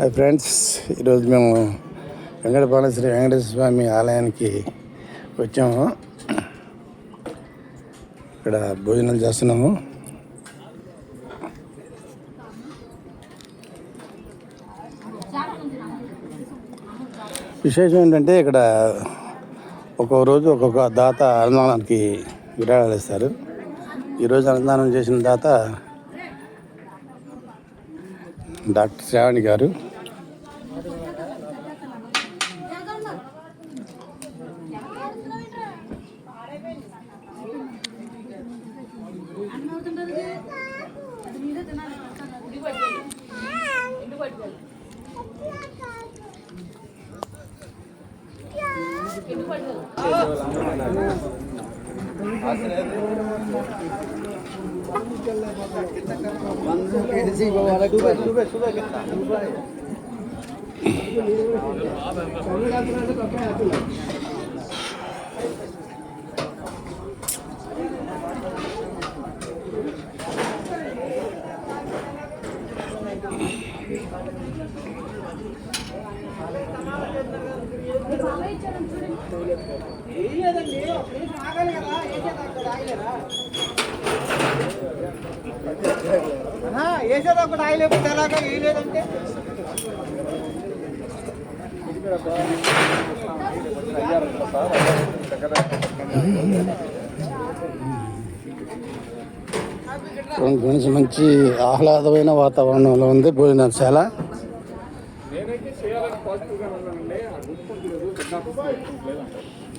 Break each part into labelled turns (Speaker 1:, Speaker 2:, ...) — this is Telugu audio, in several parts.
Speaker 1: హాయ్ ఫ్రెండ్స్ ఈరోజు మేము వెంకటపాలెం శ్రీ వెంకటేశ్వర స్వామి ఆలయానికి వచ్చాము. ఇక్కడ భోజనాలు చేస్తున్నాము. విశేషం ఏంటంటే ఇక్కడ ఒక్కొక్క రోజు ఒక్కొక్క దాత అన్నదానానికి విరాళాలు ఇస్తారు. ఈరోజు అన్నదానం చేసిన దాత డాక్టర్ శ్రావణి గారు.
Speaker 2: పడుతుంటుంది అది మీరే తినాలి कितना వేసేది ఒకటి ఆయలేకపోతే ఎలాగా వేయలేదంటే
Speaker 1: కొంచెం మంచి ఆహ్లాదమైన వాతావరణంలో ఉంది భోజనశాల.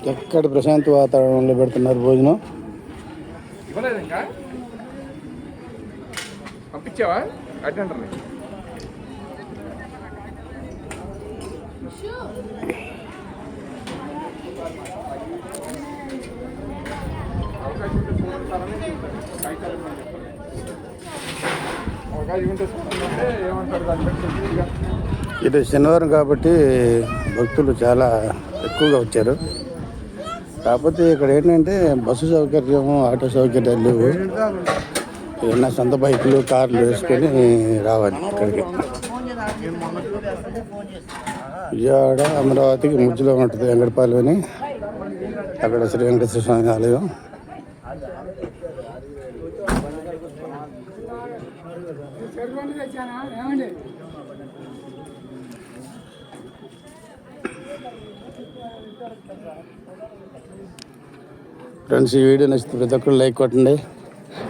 Speaker 1: ఎక్కడ ప్రశాంత వాతావరణంలో పెడుతున్నారు భోజనం?
Speaker 3: పంపించావా?
Speaker 1: ఇది శనివారం కాబట్టి భక్తులు చాలా ఎక్కువగా వచ్చారు. కాకపోతే ఇక్కడ ఏంటంటే బస్సు సౌకర్యం ఆటో సౌకర్యాలు లేవు. ఏమన్నా సొంత బైకులు కార్లు వేసుకొని రావాలి ఇక్కడికి. విజయవాడ అమరావతికి మధ్యలో ఉంటుంది వెంకటపాలెం అని. అక్కడ శ్రీ వెంకటేశ్వర స్వామి ఆలయం. ఫ్రెండ్స్ ఈ వీడియో నచ్చితే ప్రతి ఒక్కరు లైక్ కొట్టండి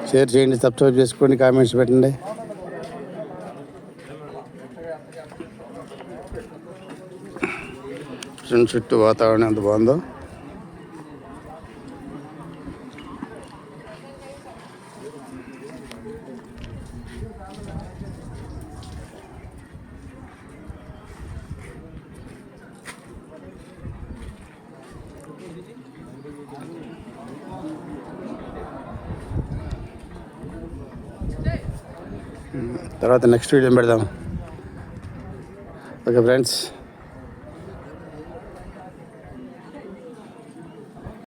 Speaker 1: షేర్ చేయండి సబ్స్క్రైబ్ చేసుకోండి కామెంట్స్ పెట్టండి. ఫ్రెండ్స్ చుట్టూ వాతావరణం ఎంత బాగుందో. తర్వాత నెక్స్ట్ వీడియో పెడదాం. Okay friends